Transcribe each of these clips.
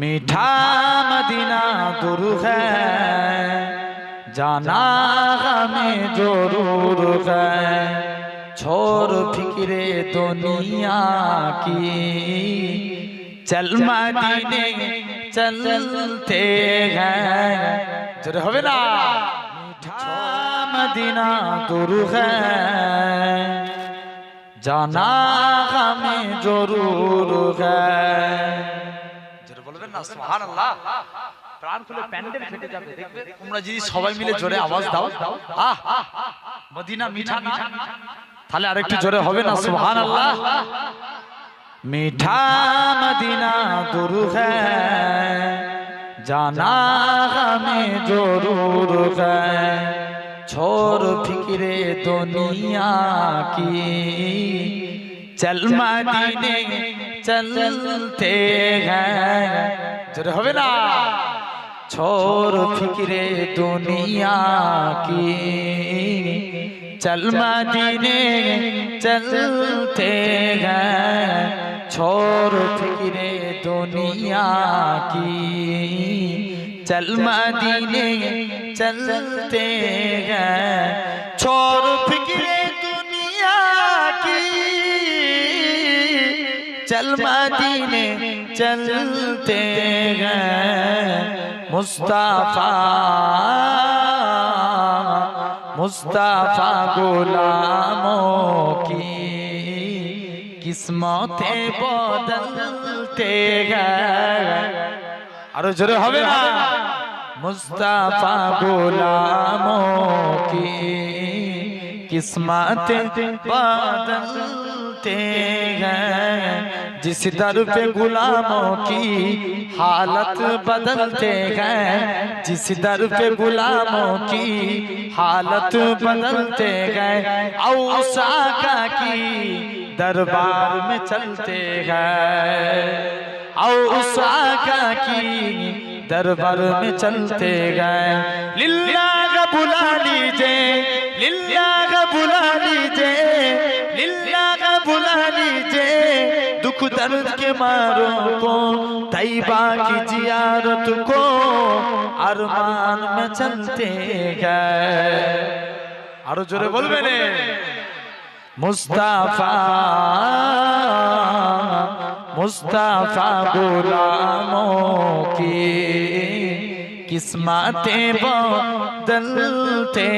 मीठा मदीना दूर है जाना हमें जरूर है छोड़ फिक्रे दुनिया की चल मदीने चलते हैं जरूर हो ना मीठा मदीना दूर है जाना हमें जरूर है না সুবহানাল্লাহ প্রাণ খুলে প্যান্ডেল ফেটে যাবে দেখবে তোমরা যদি সবাই মিলে জোরে আওয়াজ দাও আহ মদিনা মিঠা না তাহলে আরেকটু জোরে হবে না সুবহানাল্লাহ मीठा मदीना दूर है जाना हमें जरूर है छोड़ फिक्रे दुनिया की चल मदीने चलते हैं। ज़रूर हो ना छोर फिक्रे दुनिया की। चल मदीने चलते हैं। छोर फिक्रे दुनिया की। चल मदीने चलते हैं। छोर फ़िक्र चल मदीने चलते हैं मुस्तफ़ा। मुस्तफ़ा गुलामों की किस्मतें बदलते हैं। अरे ज़रूर हमें मुस्तफ़ा गुलामों की किस्मतें बदल बदलते हैं। जिस दर पे गुलामों की हालत बदलते हैं, जिस दर पे गुलामों की हालत बदलते हैं औसाका की दरबार में चलते हैं। औसाका की दरबार में चलते गए लिल्ला बुला लीजिए लिल्ला का बुला लीजिए लिल्ला का बुला लीजिए दुख दर्द के मारों को तैबा की जियारत को अरमान में चलते गए আরো জোরে বলবেন মুস্তাফা मुस्तफा गुलामों की किस्मतें बदलते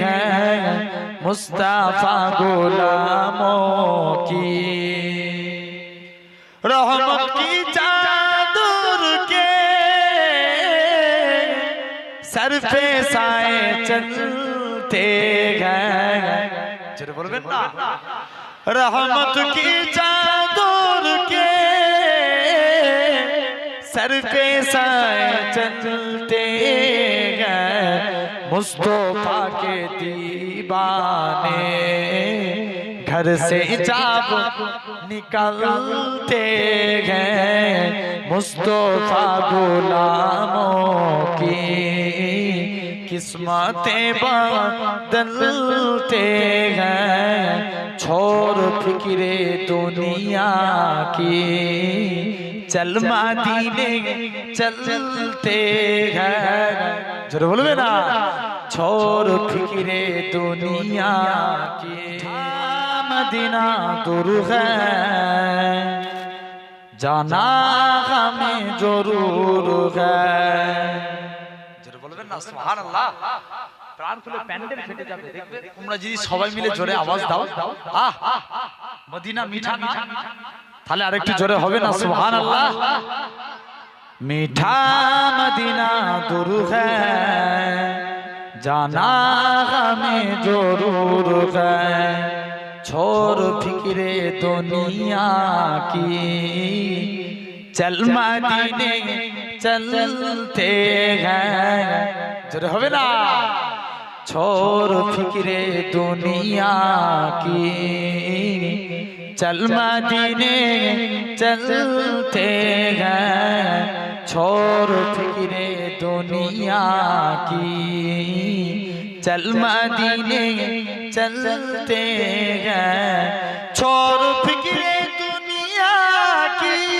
हैं, मुस्तफ़ा गुलामों की। रहमत की चादर के सर पे साए चलते हैं। रहमत की चादर सर पे साए चलते हैं। मुस्तफ़ा के दीवाने। घर से जब निकलते हैं। मुस्तफ़ा गुलामों की किस्मतें बदलते हैं। छोड़ फिक्रे दुनिया की। चल मदीने चलते हैं जरूर बोलबे ना छोड़ फिक्रे दुनिया की मदीना दूर है जाना हमें जरूर है জোরে বলবেন না সুবহানাল্লাহ প্রাণ খুলে প্যান্ডেল ফেটে যাবে দেখবে তোমরা যদি সবাই মিলে জোরে আওয়াজ দাও আহ মদিনা মিঠা না তাহলে আরেকটু জোরে হবে না সুবহানাল্লাহ मीठा मदीना दूर है जाना हमें जरूर है छोड़ फिक्रे दुनिया की चल मदीने चलते हैं जरूर হবে না छोड़ फिक्रे दुनिया की चल मदीने, चलते हैं। छोड़ फिक्रे दुनिया की। चल मदीने, चलते हैं। छोड़ फिक्रे दुनिया की।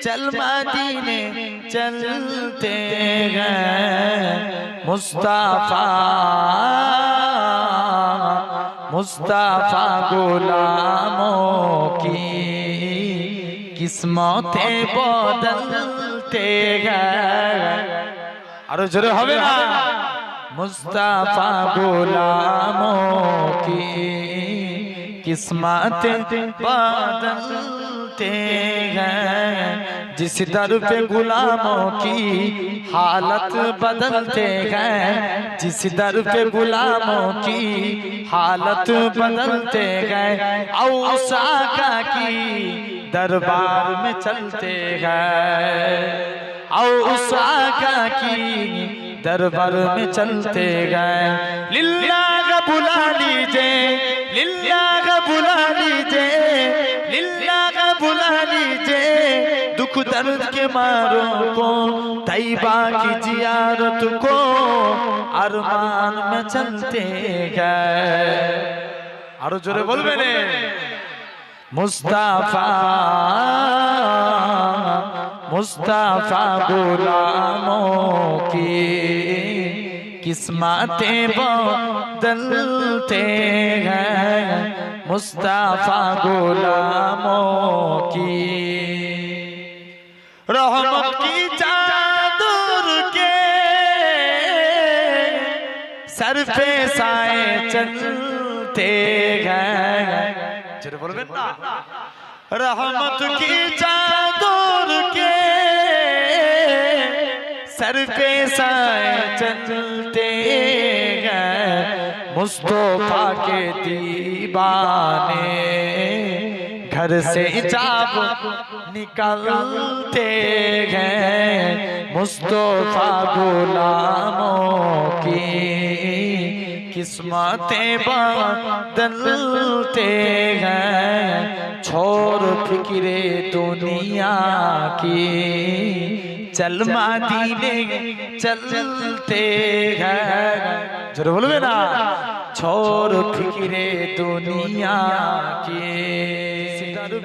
चल मदीने, चलते हैं। मुस्तफ़ा मुस्तफ़ा गुलामों की किस्मतें बदलते अरे जरे हवे ना। मुस्तफ़ा गुलामों की किस्मतें बदलते बदलते हैं। जिस दर पे गुलामों की हालत बदलते हैं, जिस दर पे गुलामों की हालत बदलते गए औसाका की दरबार में चलते गए औसाका की दरबार में चलते गए लिल्ला का बुला लीजिए लिल्ला का बुला लीजिए लिल्ला का बुला लीजिए दुख दर्द के मारों को तैबा की जियारत को अरमान में चलते गए আরো জোরে বলবেন মুস্তাফা मुस्तफा गुलामों की किस्मतें बदलते हैं মুস্তাফা গোলামো কি? রহমত কি চাদর কে? সর পে সায়ে চলতে গয়ে যেটা বলবেন না? রহমত কি চাদর কে? সায়ে চলতে मुस्तफ़ा के दीवाने घर से जाब निकलते हैं मुस्तफ़ा गुलामों की किस्मतें बदलते हैं छोड़ फिक्रे दुनिया की। चल मदीने चलते हैं। ज़रूर बोलबे ना छोड़ फिक्रे दुनिया की।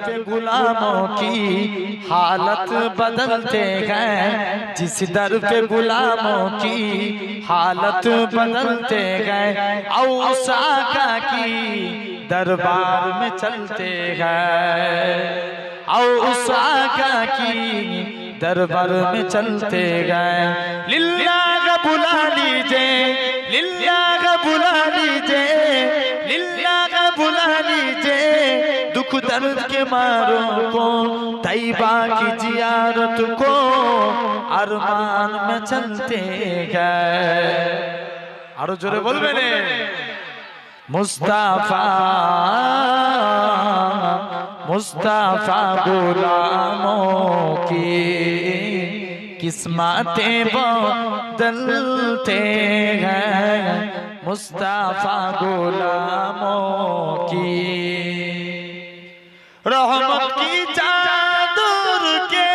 पे गुलामों की हालत बदलते हैं। जिस दर पे गुलामों की हालत बदलते गए औसाका की दरबार में चलते गए औसाका की दरबार में चलते गए लिल्ला का बुला लीजिए लिल्ला का बुला लीजिए लिल्ला का बुला लीजिए दुख दर्द के मारों को तैबा की जियारत को अरमान में चलते गए আরো জোরে বলবেন মুস্তাফা मुस्तफ़ा गुलामों की किस्मतें बदलते हैं। मुस्तफ़ा गुलामों की रहमत की चादर के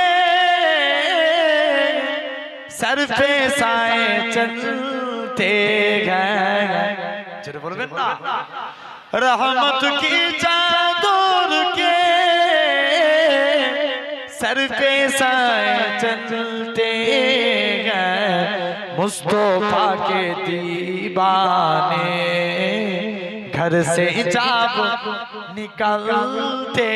सर पे साए चलते हैं। रहमत की चादर सर पे साए चलते हैं मुस्तफ़ा के दीवाने। घर से जाब निकलते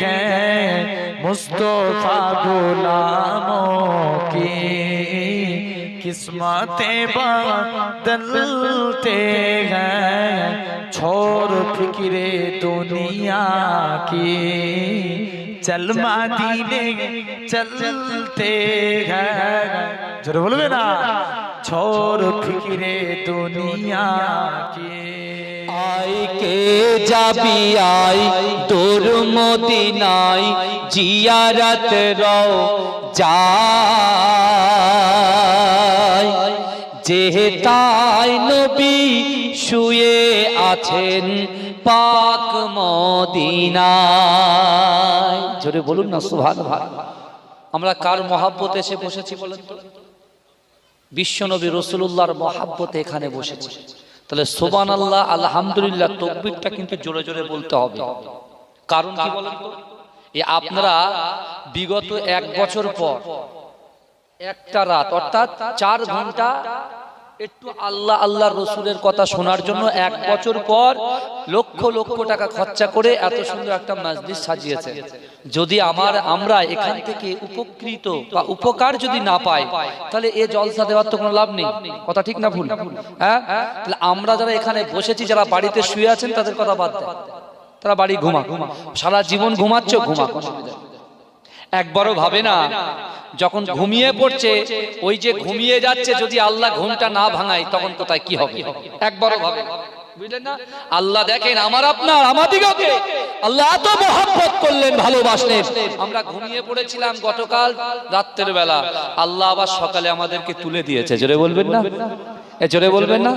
हैं मुस्तफ़ा गुलामों की। किस्मतें बदलते हैं छोड़ फिक्रे दुनिया की। चल मदीने चलते हैं जरूर बोलबे ना छोड़ फिक्रे दुनिया की আই কে যাবি আই তোর মদিনাই জিয়ারত রও যাই যেহেতাই নবী শুয়ে আছেন পাক মদিনায়। জোরে বলুন না সুভান আমরা কার মহাব্বত এসে বসেছি বলেন বিশ্বনবী রসুল্লাহর মহাব্বতে এখানে বসেছি। তাহলে সোবান আল্লাহ আলহামদুলিল্লাহ, তকবিরটা কিন্তু জোরে জোরে বলতে হবে। কারণ কি বলেন তো? এ আপনারা বিগত এক বছর পর, একটা রাত, অর্থাৎ চার ঘণ্টা একটু আল্লাহ আল্লাহ রসুলের কথা শোনার জন্য এক বছর পর লক্ষ লক্ষ টাকা খরচা করে এত সুন্দর একটা মসজিদ সাজিয়েছে। যদি আমার, আমরা এখান থেকে উপকৃত বা উপকার যদি না পাই, তাহলে এ জলসা দেওয়ার তো কোনো লাভ নেই। কথা ঠিক না ভুল? হ্যাঁ? তাহলে আমরা যারা এখানে বসেছি, যারা বাড়িতে শুয়ে আছেন, তাদের কথা বাদ দেয় তারা বাড়ি ঘুমা সারা জীবন ঘুমাচ্ছ ঘুমা। একবারও ভাবে না। যখন ঘুমিয়ে পড়ছে, ওই যে ঘুমিয়ে যাচ্ছে, যদি আল্লাহ ঘুমটা না ভাঙায়, তখন কোথায় কি হবে? একবারও ভাবে। আল্লাহ দেখেন আমার আপনার আমাদিগকে আল্লাহ এত মহাব্বত করলেন, ভালোবাসলেন। আমরা ঘুমিয়ে পড়েছিলাম গতকাল রাত্রের বেলা। আল্লাহ আবার সকালে আমাদেরকে তুলে দিয়েছে। জোরে বলবেন না? এ জোরে বলবেন না?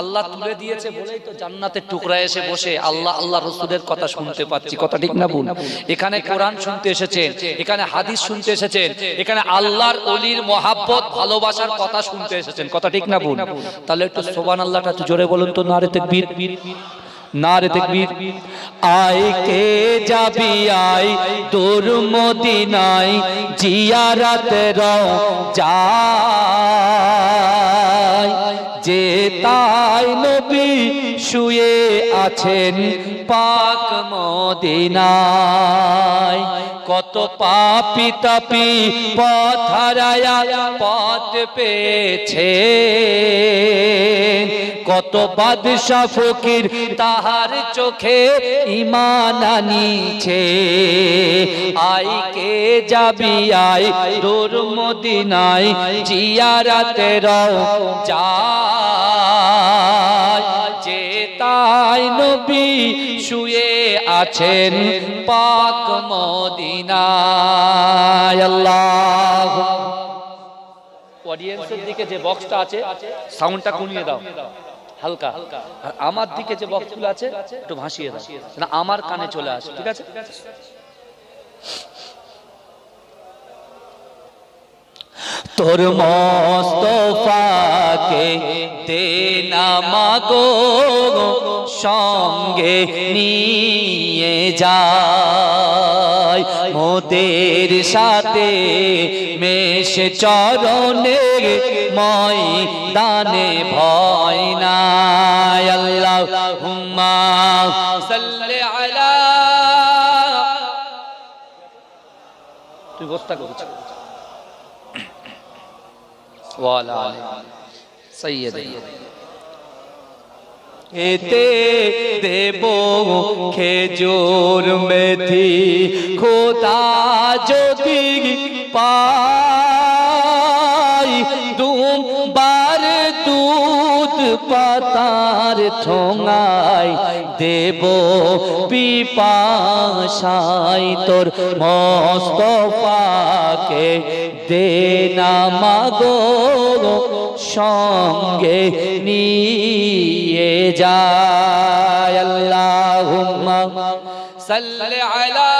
আল্লাহ তুলে দিয়েছে বলেই তো জান্নাতের টুকরা এসে বসে আল্লাহ আল্লাহ রসুলের কথা শুনতে পাচ্ছি। কথা ঠিক না ভুল? এখানে কোরআন শুনতে এসেছেন এখানে হাদিস শুনতে এসেছেন এখানে আল্লাহর অলির মহাব্বত ভালোবাসার কথা শুনতে এসেছেন। কথা ঠিক না ভুল? তাহলে একটু সোবান আল্লাহটা একটু জোরে বলুন তো নারে তেকবীর। নারে তেকবীর। আয় কে যাবি আয় দূর মদিনায় জিয়ারত রও যে। তাই শুয়ে আছেন পাক মদিনায়। কত পাপি তাপি পথ হারায়া পথ পেয়েছে কত বাদশা ফকির তাহার চোখে ইমান আনিছে। আই কে যাবি, আই দূর মদিনায়, জিয়ারাতে রও যে। তাই নবী শুয়ে আছেন পাক মদিনায়। আল্লাহ অডিয়েন্সের দিকে যে বক্সটা আছে সাউন্ডটা কমিয়ে দাও। হালকা। আমার দিকে যে বক্সগুলো আছে, একটু ভাসিয়ে দাও। আমার কানে চলে আসে, ঠিক আছে? তোর মস্তফাকে দে না মাগো সঙ্গে নিয়ে যায়। মোদের সাথে মেশে চরণে ময়দানে ভয় নাই। আল্লাহ হুম্মা সাল্লি আলা তুই বস্তা করছিস। ওয়ালা সৈয়দ এতে দেব খেজুর মেথি, খোদা যদি পাই দুবার দুধ পাতার ঠোঙাই দেব পিপাসাই তোর মস্তফাকে দে না মাগো সঙ্গে নিয়ে যায়। আল্লাহুম্মা সাল্লি আলা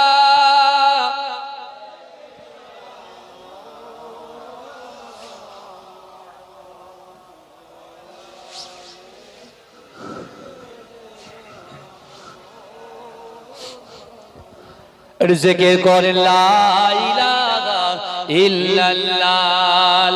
রিজকে করে লা ইলাহা ইল্লাল্লাহ।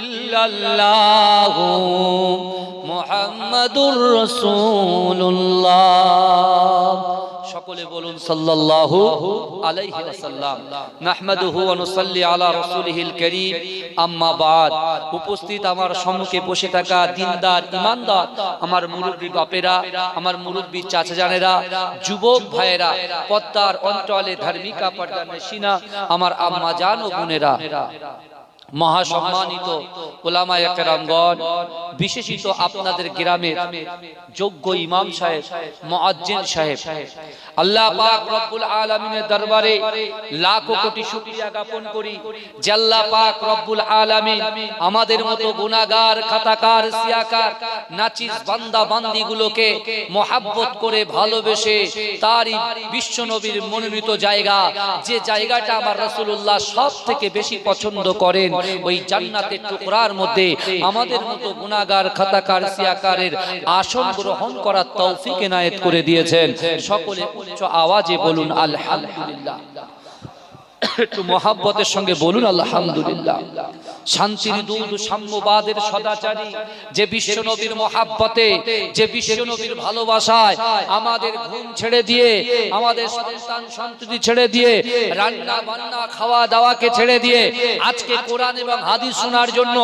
ইল্লাল্লাহু মুহাম্মাদুর রাসূলুল্লাহ। সকলে বলুন সাল্লাল্লাহু আলাইহি ওয়াসাল্লাম। নাহমাদুহু ওয়া নুসাল্লি আলা রাসূলিহিল কারীম। আম্মা বাদ, উপস্থিত আমার সম্মুখে বসে থাকা দিনদার, ইমানদার, আমার মুরব্বী বাপেরা, আমার মুরব্বী চাচা জানেরা, যুবক ভাইয়েরা, পদ্মার অঞ্চলে ধার্মিকা পর্দা নেশিনা আমার আম্মা জান ও বোনেরা। মহাসম্মানিত ওলামা একরামগণ বিশেষিত আপনাদের গ্রামের যোগ্য ইমাম সাহেব মুয়াজ্জিন সাহেব। আল্লাহ পাক রব্বুল আলামিনের দরবারে লাখো কোটি শুকরিয়া জ্ঞাপন করি যে আল্লাহ পাক রব্বুল আলামিন আমাদের মতো গুনাহগার, খাতাকার, সিয়াকার, নাচিস, বান্দা, বান্দিগুলোকে মোহাব্বত করে ভালোবেসে তারই বিশ্ব নবীর মনোনীত জায়গা, যে জায়গাটা আমার রাসূলুল্লাহ সব থেকে বেশি পছন্দ করেন ওই জান্নাতের টুকরার মধ্যে আমাদের মতো গুণাগার, খাতাকার, সিয়াকারের আসন গ্রহণ করার তৌফিক এনায়েত করে দিয়েছেন। সকলে উচ্চ আওয়াজে বলুন, আলহামদুলিল্লাহ। একটু মহাব্বতের সঙ্গে বলুন, আলহামদুলিল্লাহ। শান্তির দূত সাম্যবাদের সদাচারী যে বিশ্ব নবীর মহাব্বতে যে বিশ্ব নবীর ভালোবাসায় আমাদের ঘুম ছেড়ে দিয়ে আমাদের সন্তান সন্ততি ছেড়ে দিয়ে রান্না বান্না খাওয়া দাওয়াকে ছেড়ে দিয়ে আজকে কোরআন এবং হাদিস শোনার জন্য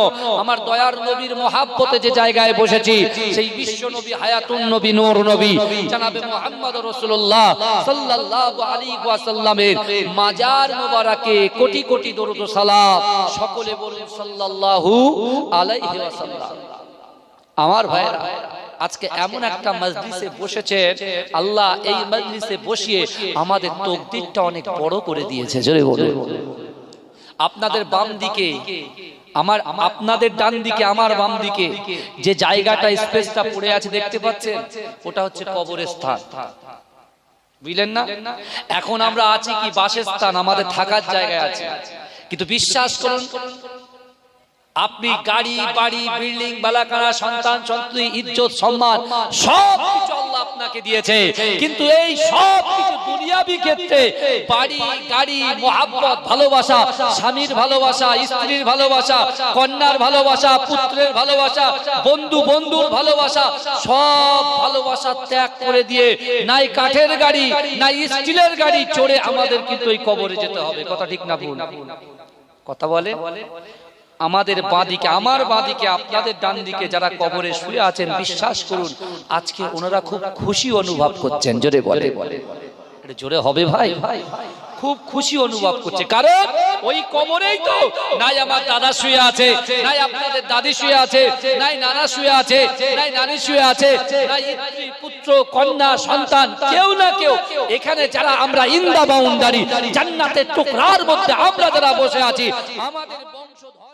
আমার দয়ার নবীর মহাব্বতে যে জায়গায় বসেছি সেই বিশ্ব নবী হায়াতুন নবী নূর নবী জানাবে মুহাম্মদ রাসূলুল্লাহ সাল্লাল্লাহু আলাইহি ওয়াসাল্লামের মাজার মোবারকে কোটি কোটি দরুদ ও সালাম সকলে বলুন আমার ভাইরা আজকে এমন একটা মজলিসে বসেছে, আল্লাহ এই মজলিসে বসিয়ে আমাদের তকদিরটা অনেক বড় করে দিয়েছে আপনাদের বাম দিকে, আমার, আপনাদের ডান দিকে, আমার বাম দিকে, যে জায়গাটা, স্পেসটা পড়ে আছে, দেখতে পাচ্ছেন? ওটা হচ্ছে কবরের স্থান বুঝলেন না? এখন আমরা আছি কি বাসস্থান, আমাদের থাকার জায়গায় আছে। কিন্তু বিশ্বাস করুন আপনি গাড়ি, বাড়ি, বিল্ডিং বালাকারা সন্তান, সন্ততি, ইজ্জত, সম্মান, সব কিছু আল্লাহ আপনাকে দিয়েছে। কিন্তু এই সব কিছু দুনিয়াবি ক্ষেত্রে বাড়ি, গাড়ি, মোহাব্বত, ভালোবাসা, স্বামীর ভালোবাসা, স্ত্রীর ভালোবাসা, কন্যার ভালোবাসা, পুত্রের ভালোবাসা, বন্ধু বন্ধুর ভালোবাসা, সব ভালোবাসা ত্যাগ করে দিয়ে নাই কাঠের গাড়ি, নাই স্টিলের গাড়ি চড়ে আমাদের কিন্তু এই কবরে যেতে হবে। কথা ঠিক না ভুল? কথা বলে? আমাদের বাঁদিকে আমার বাঁদিকে আপনাদের ডান দিকে যারা কবরে শুয়ে আছেন বিশ্বাস করুন আজকে ওনারা খুব খুশি অনুভব করছেন জোরে বলে জোরে হবে ভাই? ভাই। খুব খুশি অনুভব করছে কারণ ওই কবরেই তো নাই আমার দাদা শুয়ে আছে নাই আপনাদের দাদি শুয়ে আছে নাই নানা শুয়ে আছে নাই নানি শুয়ে আছে নাই পুত্র কন্যা সন্তান কেউ না কেউ এখানে যারা আমরা ইন্দা বাউন্ডারি জান্নাতের টুকরার মধ্যে আমরা যারা বসে আছি আমাদের বংশধর